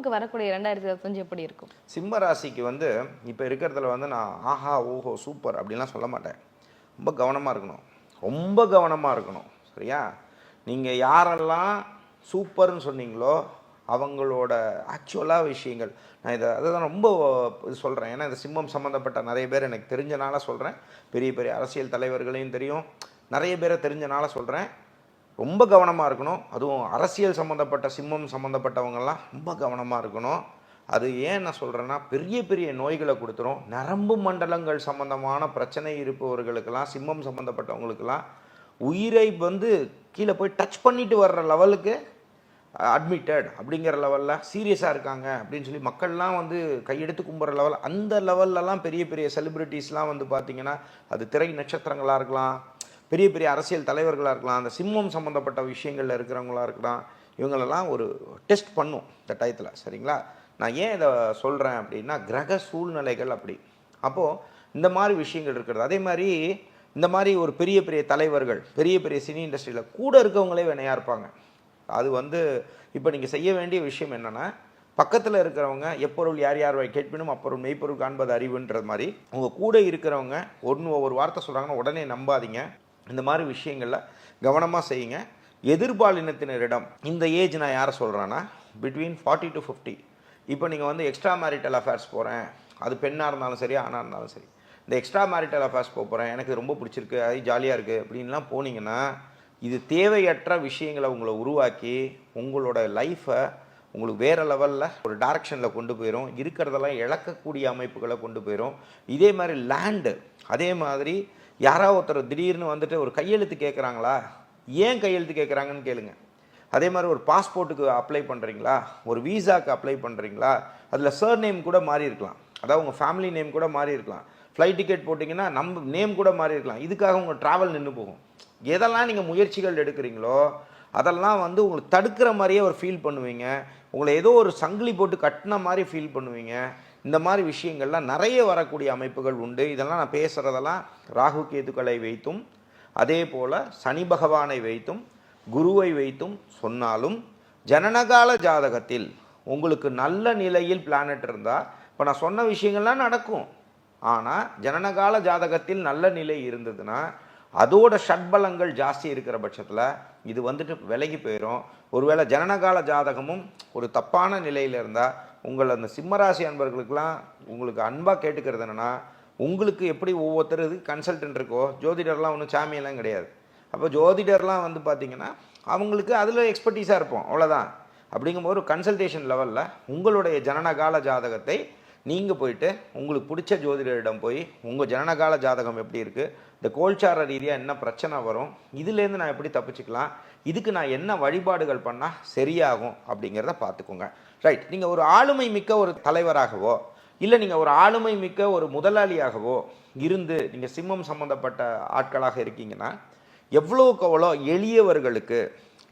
சிம்மமுக்கு வரக்கூடிய இரண்டாயிரத்தி இருபத்தஞ்சு எப்படி இருக்கும்? சிம்ம ராசிக்கு வந்து இப்போ இருக்கிறதுல வந்து நான் ஆஹா ஓஹோ சூப்பர் அப்படின்லாம் சொல்ல மாட்டேன். ரொம்ப கவனமாக இருக்கணும். ரொம்ப கவனமாக இருக்கணும். சரியா? நீங்கள் யாரெல்லாம் சூப்பர்னு சொன்னீங்களோ அவங்களோட ஆக்சுவலாக விஷயங்கள். நான் இதை அதை தான் ரொம்ப இது சொல்கிறேன் ஏன்னா இந்த சிம்மம் சம்மந்தப்பட்ட நிறைய பேர் எனக்கு தெரிஞ்சனால சொல்கிறேன் பெரிய பெரிய அரசியல் தலைவர்களையும் தெரியும். நிறைய பேரை தெரிஞ்சனால சொல்கிறேன் ரொம்ப கவனமாக இருக்கணும். அதுவும் அரசியல் சம்மந்தப்பட்ட சிம்மம் சம்மந்தப்பட்டவங்கெல்லாம் ரொம்ப கவனமாக இருக்கணும். அது ஏன் நான் சொல்கிறேன்னா பெரிய பெரிய நோய்களை கொடுத்துரும். நரம்பு மண்டலங்கள் சம்மந்தமான பிரச்சனை இருப்பவர்களுக்கெல்லாம் சிம்மம் சம்மந்தப்பட்டவங்களுக்கெல்லாம் உயிரை வந்து கீழே போய் டச் பண்ணிட்டு வர்ற லெவலுக்கு அட்மிட்டட் அப்படிங்கிற லெவலில் சீரியஸாக இருக்காங்க அப்படின்னு சொல்லி மக்கள்லாம் வந்து கையெடுத்து கும்புற லெவல் அந்த லெவல்லலாம் பெரிய பெரிய செலிப்ரிட்டிஸ்லாம் வந்து பார்த்திங்கன்னா அது திரை நட்சத்திரங்களாக இருக்கலாம் பெரிய பெரிய அரசியல் தலைவர்களாக இருக்கலாம் அந்த சிம்மம் சம்மந்தப்பட்ட விஷயங்களில் இருக்கிறவங்களா இருக்கலாம் இவங்களெல்லாம் ஒரு டெஸ்ட் பண்ணும் இந்த டயத்தில் சரிங்களா? நான் ஏன் இதை சொல்கிறேன் அப்படின்னா கிரக சூழ்நிலைகள் அப்படி. அப்போது இந்த மாதிரி விஷயங்கள் இருக்கிறது. அதே மாதிரி இந்த மாதிரி ஒரு பெரிய பெரிய தலைவர்கள் பெரிய பெரிய சினி இண்டஸ்ட்ரியில் கூட இருக்கவங்களே வினையாக இருப்பாங்க. அது வந்து இப்போ நீங்கள் செய்ய வேண்டிய விஷயம் என்னென்னா பக்கத்தில் இருக்கிறவங்க எப்பொருள் யார் யார் கேட்பினும் அப்பொருள் மெய்ப்பொருள் காண்பது அறிவுன்றது மாதிரி உங்கள் கூட இருக்கிறவங்க ஒன்று ஒவ்வொரு வார்த்தை சொல்கிறாங்கன்னா உடனே நம்பாதீங்க. இந்த மாதிரி விஷயங்களில் கவனமாக செய்யுங்க. எதிர்பாலினத்தினரிடம் இந்த ஏஜ் நான் யாரை சொல்கிறேன்னா பிட்வீன் ஃபார்ட்டி டு ஃபிஃப்டி இப்போ நீங்கள் வந்து எக்ஸ்ட்ரா மேரிட்டல் அஃபேர்ஸ் போகிறேன் அது பெண்ணாக இருந்தாலும் சரி ஆணாக இருந்தாலும் சரி. இந்த எக்ஸ்ட்ரா மேரிட்டல் அஃபேர்ஸ் போகிறேன் எனக்கு ரொம்ப பிடிச்சிருக்கு அது ஜாலியாக இருக்குது அப்படின்லாம் போனீங்கன்னா இது தேவையற்ற விஷயங்களை உங்களை உருவாக்கி உங்களோட லைஃப்பை உங்களுக்கு வேறு லெவலில் ஒரு டைரக்ஷனில் கொண்டு போயிடும் இருக்கிறதெல்லாம் இழக்கக்கூடிய அமைப்புகளை கொண்டு போயிடும் இதே மாதிரி லேண்டு அதே மாதிரி யாராவது ஒருத்தர் திடீர்னு வந்துட்டு ஒரு கையெழுத்து கேட்குறாங்களா ஏன் கையெழுத்து கேட்குறாங்கன்னு கேளுங்க. அதே மாதிரி ஒரு பாஸ்போர்ட்டுக்கு அப்ளை பண்ணுறீங்களா ஒரு வீசாக்கு அப்ளை பண்ணுறீங்களா அதில் சர் நேம் கூட மாறி இருக்கலாம். அதாவது உங்கள் ஃபேமிலி நேம் கூட மாறி இருக்கலாம். ஃப்ளைட் டிக்கெட் போட்டிங்கன்னா நம்ம நேம் கூட மாறி இருக்கலாம். இதுக்காக உங்கள் ட்ராவல் நின்று போகும். எதெல்லாம் நீங்கள் முயற்சிகள் எடுக்கிறீங்களோ அதெல்லாம் வந்து உங்களுக்கு தடுக்கிற மாதிரியே ஒரு ஃபீல் பண்ணுவீங்க. உங்களை ஏதோ ஒரு சங்கிலி போட்டு கட்டின மாதிரி ஃபீல் பண்ணுவீங்க. இந்த மாதிரி விஷயங்கள்லாம் நிறைய வரக்கூடிய அமைப்புகள் உண்டு. இதெல்லாம் நான் பேசுகிறதெல்லாம் ராகு கேதுக்களை வைத்தும் அதே போல் சனி பகவானை வைத்தும் குருவை வைத்தும் சொன்னாலும் ஜனனகால ஜாதகத்தில் உங்களுக்கு நல்ல நிலையில் பிளானட் இருந்தால் இப்போ நான் சொன்ன விஷயங்கள்லாம் நடக்கும். ஆனால் ஜனனகால ஜாதகத்தில் நல்ல நிலை இருந்ததுன்னா அதோட ஷட்பலங்கள் ஜாஸ்தி இருக்கிற பட்சத்தில் இது வந்துட்டு விலகி போயிடும் ஒருவேளை ஜனனகால ஜாதகமும் ஒரு தப்பான நிலையில் இருந்தால் உங்கள் அந்த சிம்மராசி அன்பர்களுக்கெல்லாம் உங்களுக்கு அன்பாக கேட்டுக்கிறது என்னென்னா உங்களுக்கு எப்படி ஒவ்வொருத்தர் இது கன்சல்டன்ட் இருக்கோ ஜோதிடர்லாம் ஒன்றும் சாமியெல்லாம் கிடையாது. அப்போ ஜோதிடர்லாம் வந்து பார்த்திங்கன்னா அவங்களுக்கு அதில் எக்ஸ்பர்டீஸாக இருப்போம். அவ்வளோதான் அப்படிங்கும்போது ஒரு கன்சல்டேஷன் லெவலில் உங்களுடைய ஜனனகால ஜாதகத்தை நீங்கள் போயிட்டு உங்களுக்கு பிடிச்ச ஜோதிடரிடம் போய் உங்கள் ஜனனகால ஜாதகம் எப்படி இருக்குது இந்த கோல்சார ரீதியாக என்ன பிரச்சனை வரும்? இதுலேருந்து நான் எப்படி தப்பிச்சுக்கலாம்? இதுக்கு நான் என்ன வழிபாடுகள் பண்ணால் சரியாகும் அப்படிங்கிறத பார்த்துக்கோங்க. ரைட் நீங்கள் ஒரு ஆளுமை மிக்க ஒரு தலைவராகவோ இல்லை நீங்கள் ஒரு ஆளுமை மிக்க ஒரு முதலாளியாகவோ இருந்து நீங்கள் சிம்மம் சம்மந்தப்பட்ட ஆட்களாக இருக்கீங்கன்னா எவ்வளோக்கு எவ்வளோ எளியவர்களுக்கு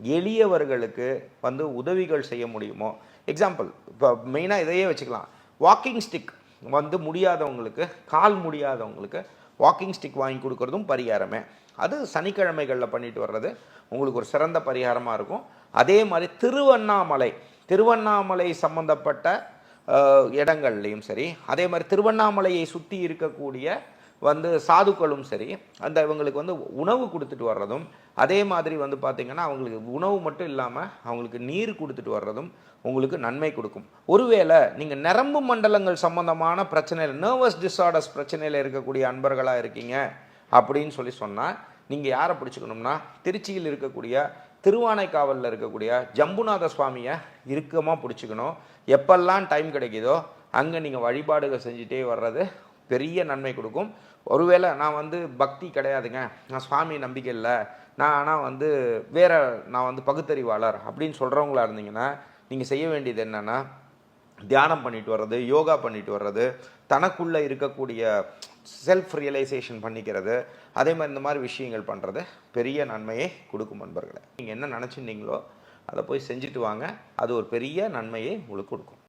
எளியவர்களுக்கு வந்து உதவிகள் செய்ய முடியுமோ? எக்ஸாம்பிள் இப்போ மெயினாக இதையே வச்சுக்கலாம். வாக்கிங் ஸ்டிக் வந்து முடியாதவங்களுக்கு கால் முடியாதவங்களுக்கு வாக்கிங் ஸ்டிக் வாங்கி கொடுக்கறதும் பரிகாரமே. அது சனிக்கிழமைகளில் பண்ணிட்டு வர்றது உங்களுக்கு ஒரு சிறந்த பரிகாரமாக இருக்கும். அதே மாதிரி திருவண்ணாமலை திருவண்ணாமலை சம்பந்தப்பட்ட இடங்கள்லையும் சரி அதே மாதிரி திருவண்ணாமலையை சுற்றி இருக்கக்கூடிய வந்து சாதுக்களும் சரி அந்த இவங்களுக்கு வந்து உணவு கொடுத்துட்டு வர்றதும் அதே மாதிரி வந்து பார்த்திங்கன்னா அவங்களுக்கு உணவு மட்டும் இல்லாமல் அவங்களுக்கு நீர் கொடுத்துட்டு வர்றதும் உங்களுக்கு நன்மை கொடுக்கும். ஒருவேளை நீங்கள் நரம்பு மண்டலங்கள் சம்பந்தமான பிரச்சனையில் நர்வஸ் டிஸார்டர்ஸ் பிரச்சனையில் இருக்கக்கூடிய அன்பர்களாக இருக்கீங்க அப்படின்னு சொல்லி சொன்னால் நீங்கள் யாரை பிடிச்சிக்கணும்னா திருச்சியில் இருக்கக்கூடிய திருவானைக்காவலில் இருக்கக்கூடிய ஜம்புநாத சுவாமியை இறுக்கமாக பிடிச்சிக்கணும். எப்பெல்லாம் டைம் கிடைக்குதோ அங்கே நீங்கள் வழிபாடுகள் செஞ்சுட்டே வர்றது பெரிய நன்மை கொடுக்கும். ஒருவேளை நான் வந்து பக்தி கிடையாதுங்க. நான் சுவாமி நம்பிக்கை இல்லை. நான் ஆனால் வந்து வேற நான் வந்து பகுத்தறிவாளர் அப்படின்னு சொல்கிறவங்களா இருந்தீங்கன்னா நீங்கள் செய்ய வேண்டியது என்னென்னா தியானம் பண்ணிட்டு வர்றது யோகா பண்ணிட்டு வர்றது தனக்குள்ளே இருக்கக்கூடிய செல்ஃப் ரியலைசேஷன் பண்ணிக்கிறது அதே மாதிரி இந்த மாதிரி விஷயங்கள் பண்ணுறது பெரிய நன்மையை கொடுக்கும் நண்பர்களை. நீங்கள் என்ன நினச்சிருந்தீங்களோ அதை போய் செஞ்சுட்டு வாங்க. அது ஒரு பெரிய நன்மையை உங்களுக்கு கொடுக்கும்.